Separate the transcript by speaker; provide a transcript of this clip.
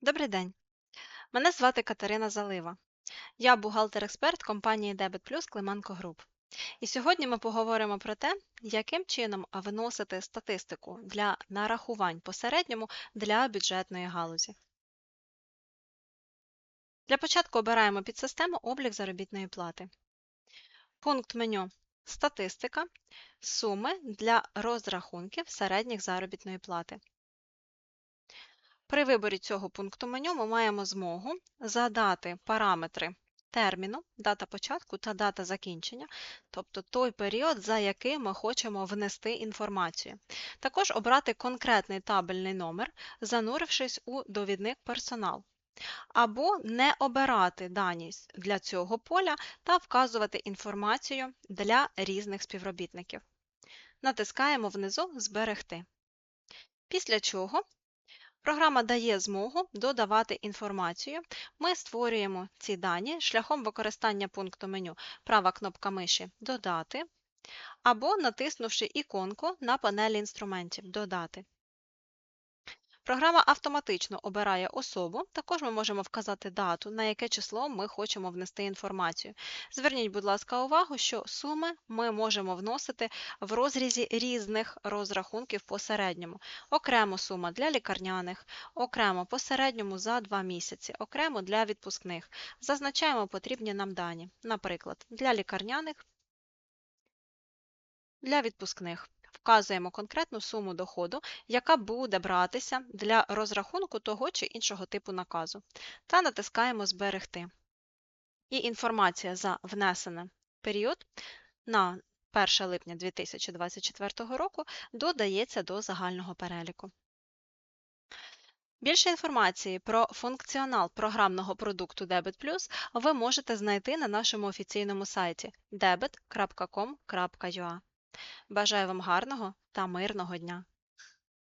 Speaker 1: Добрий день. Мене звати Катерина Залива. Я бухгалтер-експерт компанії Debit Plus Клименко Груп. І сьогодні ми поговоримо про те, яким чином виносити статистику для нарахувань по середньому для бюджетної галузі. Для початку обираємо підсистему облік заробітної плати. Пункт меню Статистика. Суми для розрахунків середніх заробітної плати. При виборі цього пункту меню ми маємо змогу задати параметри терміну, дата початку та дата закінчення, тобто той період, за який ми хочемо внести інформацію. Також обрати конкретний табельний номер, занурившись у довідник персонал. Або не обирати дані для цього поля та вказувати інформацію для різних співробітників. Натискаємо внизу Зберегти. Після чого Програма дає змогу додавати інформацію. Ми створюємо ці дані шляхом використання пункту меню права кнопка миші Додати або натиснувши іконку на панелі інструментів Додати. Програма автоматично обирає особу, також ми можемо вказати дату, на яке число ми хочемо внести інформацію. Зверніть, будь ласка, увагу, що суми ми можемо вносити в розрізі різних розрахунків по середньому. Окремо сума для лікарняних, окремо по середньому за 2 місяці, окремо для відпускних. Зазначаємо потрібні нам дані. Наприклад, для лікарняних, для відпускних вказуємо конкретну суму доходу, яка буде братися для розрахунку того чи іншого типу наказу, та натискаємо Зберегти. І інформація за внесений період на 1 липня 2024 року додається до загального переліку. Більше інформації про функціонал програмного продукту Debit Plus ви можете знайти на нашому офіційному сайті debit.com.ua. Бажаю вам гарного та мирного дня!